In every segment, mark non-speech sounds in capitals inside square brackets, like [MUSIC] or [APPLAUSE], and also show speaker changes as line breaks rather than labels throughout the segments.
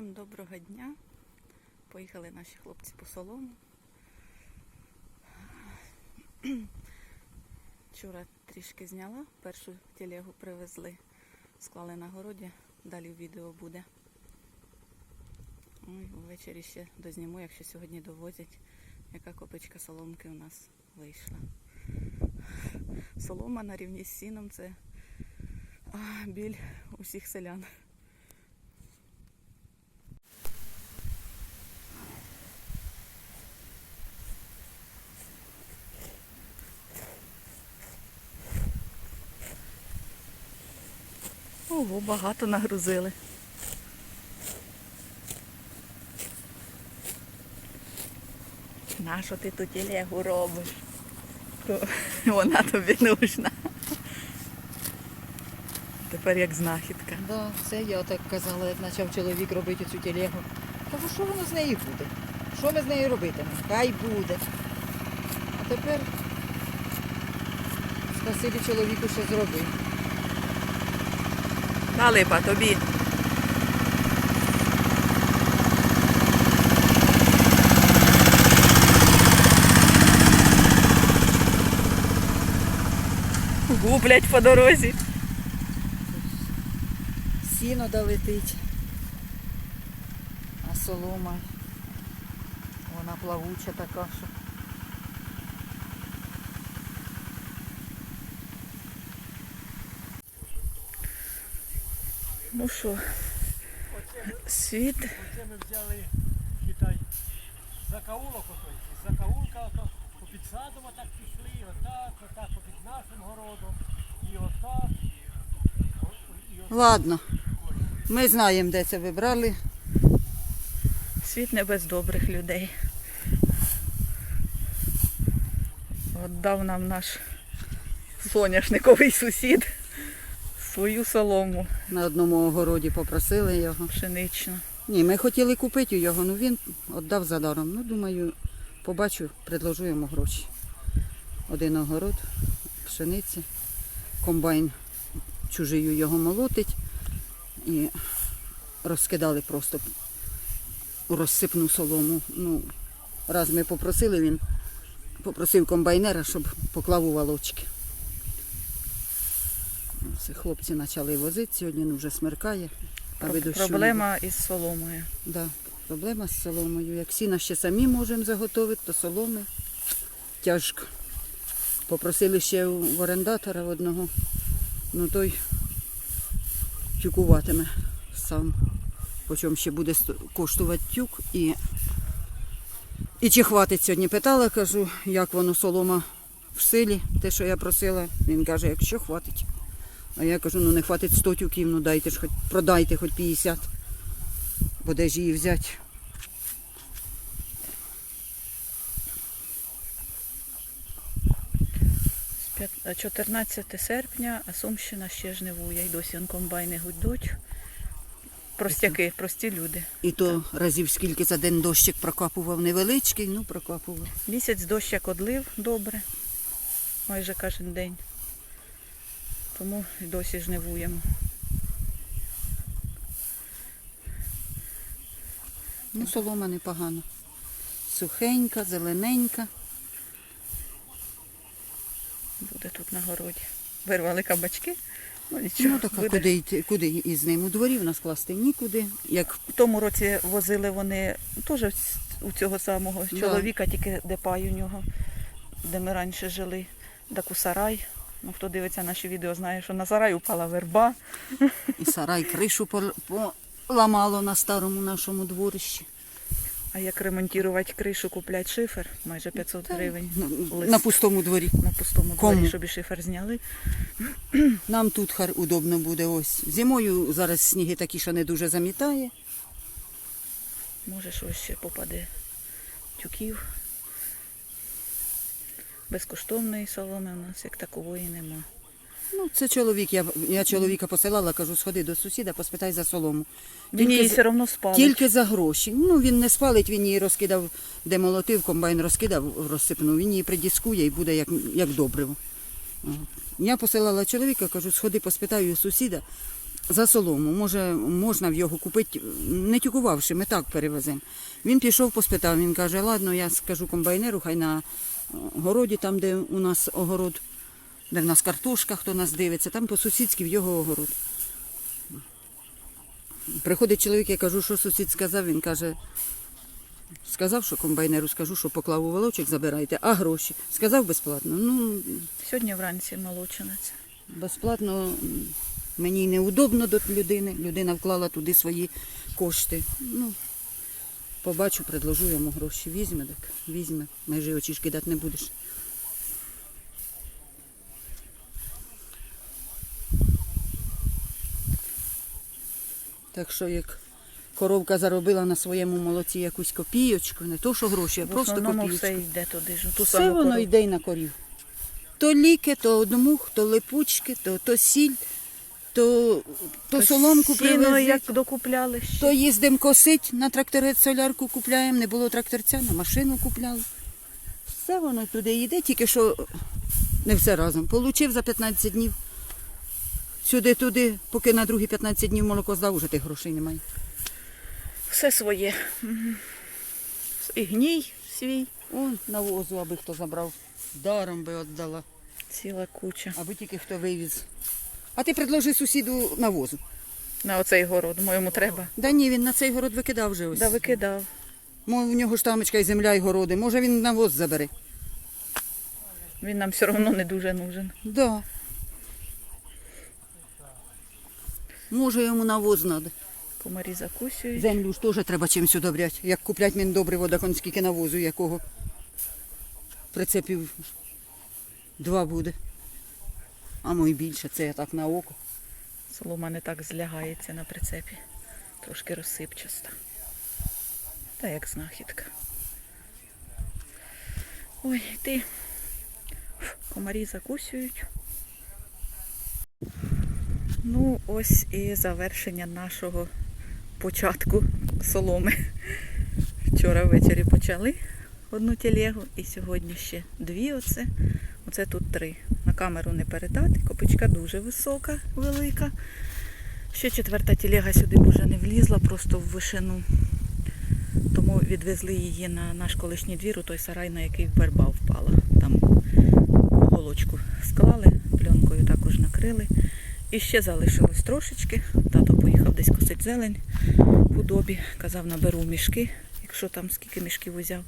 Всім доброго дня. Поїхали наші хлопці по солому. Вчора трішки зняла, першу телегу привезли, склали на городі, далі відео буде. Ну, і Ввечері ще дозніму, якщо сьогодні довозять, яка копичка соломки у нас вийшла. Солома на рівні з сіном це біль усіх селян. Ого, багато нагрузили. Нащо ти тут телегу робиш? [LAUGHS] Вона тобі нужна. Тепер як знахідка.
Да, це я так казала, як почав чоловік робити цю телегу. Кажу, що воно з нею буде? Що ми з нею робитимемо? Хай буде. А тепер спасибі чоловіку, що зробив.
Налипа тобі. Гублять по дорозі.
Сіно долетить, а солома, вона плавуча така, що.
Ну що, світ.
Оце ми взяли Китай. Закаулок отой. Закаулка ото попід садом отак пішли, отак, отак, попід нашим городом. І отак. І отак.
Ладно, ми знаємо, де це ви брали.
Світ не без добрих людей. От дав нам наш соняшниковий сусід свою солому
На одному огороді попросили його.
пшеничну.
Ні, ми хотіли купити його, але він віддав за даром. Ну, думаю, побачу, предложу йому гроші. Один огород, пшениці, комбайн чужию його молотить і розкидали просто розсипну солому. Ну, раз ми попросили, він попросив комбайнера, щоб поклав у волочки. Це хлопці почали возити, сьогодні ну, вже смеркає. дощу
Проблема із соломою.
Да, проблема з соломою. Як сіна ще самі можемо заготовити, то соломи тяжко. Попросили ще у орендатора одного, ну той тюкуватиме сам. Почому ще буде коштувати тюк і, і чи хватить сьогодні. Питала, кажу, як воно солома в силі, те, що я просила. Він каже, якщо хватить. А я кажу, ну не хватить 100 тюків, ну дайте ж хоч продайте хоч 50. Бо де ж її взяти?
З 14 серпня, а Сумщина ще жнивує. І досі он комбайни гудуть. Простяки, прості люди.
І то разів скільки за день дощик прокапував невеличкий, ну прокапував.
Місяць дощ як одлив добре, майже кожен день. Тому досі жнивуємо.
Ну, солома непогана. Сухенька, зелененька.
Буде тут на городі. Вирвали кабачки. Ну нічого.
Ну так а
буде.
куди йти, куди із ним? У дворі в нас класти нікуди. Як
В тому році возили вони теж у цього самого
Да.
чоловіка, тільки де пай у нього, де ми раніше жили, так у сарай. Ну, хто дивиться наші відео, знає, що на сарай упала верба.
і сарай кришу поламало на старому нашому дворищі.
А як ремонтувати кришу, куплять шифер, майже 500 гривень.
Ну,
Лист.
На пустому дворі.
На пустому
Кому?
дворі, щоб і шифер зняли. [CLEARS THROAT]
Нам тут хар удобно буде ось. Зимою зараз сніги такі, що не дуже замітає.
Може, щось ще попаде. Тюків. Безкоштовної соломи у нас як такової нема.
Ну, це чоловік. Я, я чоловіка посилала, кажу, сходи до сусіда, поспитай за солому.
Він її все одно спалить.
Тільки за гроші. Ну, він не спалить, він її розкидав, де молотив, комбайн розкидав, розсипнув, він її придіскує і буде як, як добриво. Я посилала чоловіка, кажу, сходи поспитаю у сусіда, за солому. Може, можна в його купити, не тюкувавши, ми так перевеземо. Він пішов, поспитав, він каже, ладно, я скажу комбайнеру, хай на городі, там, де у нас огород, де в нас картошка, хто нас дивиться, там по-сусідськи в його огород. Приходить чоловік, я кажу, що сусід сказав, він каже, сказав, що комбайнеру скажу, що поклав у волочок, забирайте, а гроші. Сказав безплатно. Ну,
Сьогодні вранці молочинець.
безплатно мені неудобно до людини. Людина вклала туди свої кошти. Ну, побачу, предложу йому гроші. Візьме, так візьме. Майже очі ж кидати не будеш. Так що як коровка заробила на своєму молоці якусь копійочку, не то що гроші, а просто копійочку.
все йде туди ж. Ту
Все воно йде й на корів. То ліки, то одмух, то липучки, то, то сіль, то, то соломку
Сіно,
привезли.
як докупляли ще.
То їздимо косить, на тракторець солярку купляємо, не було тракторця, на машину купляли. Все воно туди йде, тільки що не все разом. Получив за 15 днів. Сюди-туди, поки на другі 15 днів молоко здав, уже тих грошей немає.
Все своє. Мгм. І гній свій,
Он навозу, аби хто забрав. Даром би віддала,
ціла куча.
аби тільки хто вивіз. А ти предложи сусіду навозу.
На оцей город, моєму треба.
Да ні, він на цей город викидав вже ось.
Да викидав.
Мо, в нього ж тамочка і земля, і городи. Може він навоз забере.
Він нам все одно не дуже нужен.
Да. Може йому навоз треба.
Комарі закусюють.
Землю ж теж треба чимось удобряти. Як куплять мені добре вода, он скільки навозу, якого прицепів два буде. А мой більше, це я так на око.
Солома не так злягається на прицепі. Трошки розсипчаста. Та як знахідка. Ой, ти. Комарі закусюють. Ну, ось і завершення нашого початку соломи. Вчора ввечері почали одну телегу і сьогодні ще дві оце. Оце тут три. На камеру не передати. Копичка дуже висока, велика. Ще четверта телега сюди б не влізла, просто в вишину. Тому відвезли її на наш колишній двір, у той сарай, на який верба впала. Там голочку склали, пленкою також накрили. І ще залишилось трошечки. Тато поїхав десь косить зелень худобі. Казав, наберу мішки, якщо там скільки мішків узяв.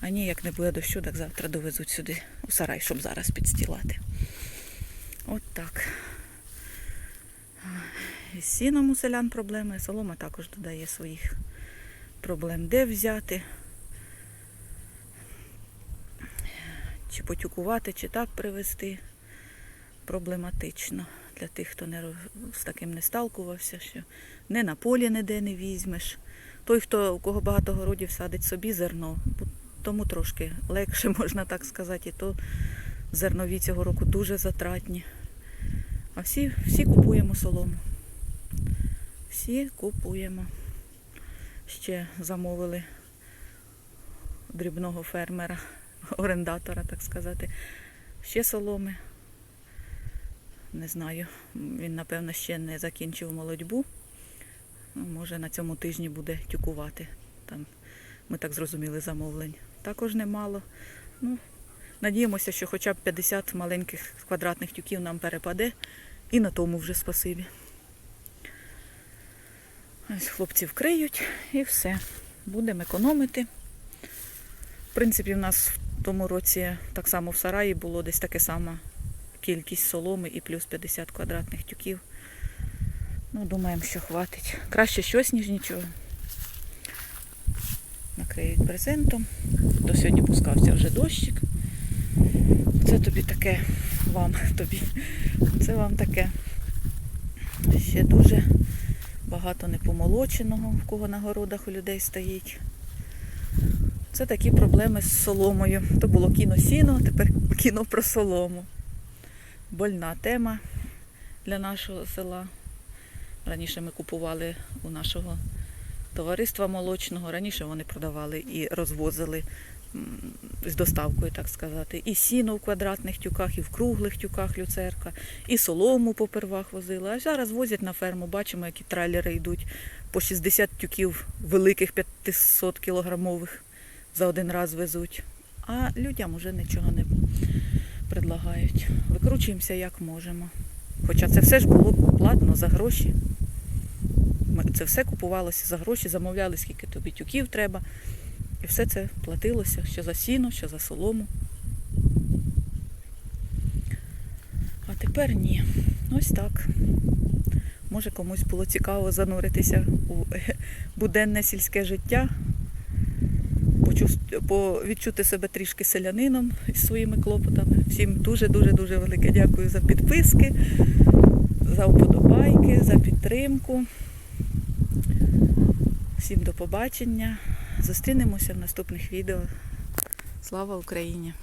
А ні, як не буде дощу, так завтра довезуть сюди у сарай, щоб зараз підстілати. От так. З сіном у селян проблеми, солома також додає своїх проблем. Де взяти? Чи потюкувати, чи так привезти. Проблематично для тих, хто не, з таким не сталкувався, що не на полі ніде не візьмеш. Той, хто у кого багато городів садить собі зерно, тому трошки легше, [LAUGHS] можна так сказати, і то зернові цього року дуже затратні. А всі, всі купуємо солому. Всі купуємо. Ще замовили дрібного фермера, [LAUGHS] орендатора, так сказати. Ще соломи. Не знаю. Він, напевно, ще не закінчив молодьбу. Може, на цьому тижні буде тюкувати. Там, ми так зрозуміли замовлень. Також немало. Ну, надіємося, що хоча б 50 маленьких квадратних тюків нам перепаде. І на тому вже спасибі. Ось хлопці вкриють і все. Будемо економити. В принципі, в нас в тому році так само в сараї було десь таке сама кількість соломи і плюс 50 квадратних тюків. Ну, думаємо, що хватить. Краще щось, ніж нічого. Накриють брезентом. До сьогодні пускався вже дощик. Це тобі таке, вам тобі. Це вам таке. Ще дуже багато непомолоченого, в кого на городах у людей стоїть. Це такі проблеми з соломою. То було кіно сіно, тепер кіно про солому. Больна тема для нашого села. Раніше ми купували у нашого товариства молочного. Раніше вони продавали і розвозили з доставкою, так сказати. І сіно в квадратних тюках, і в круглих тюках люцерка, і солому попервах возили. А зараз возять на ферму, бачимо, які трайлери йдуть по 60 тюків великих 500 кілограмових за один раз везуть. А людям уже нічого не предлагають. Викручуємося як можемо. Хоча це все ж було платно за гроші. Це все купувалося за гроші, замовляли, скільки тобі тюків треба. І все це платилося що за сіно, що за солому. А тепер ні. Ось так. Може комусь було цікаво зануритися у [LAUGHS] буденне сільське життя, відчути себе трішки селянином із своїми клопотами. Всім дуже-дуже дуже велике дякую за підписки, за вподобайки, за підтримку. Всім до побачення. Зустрінемося в наступних відео. Слава Україні!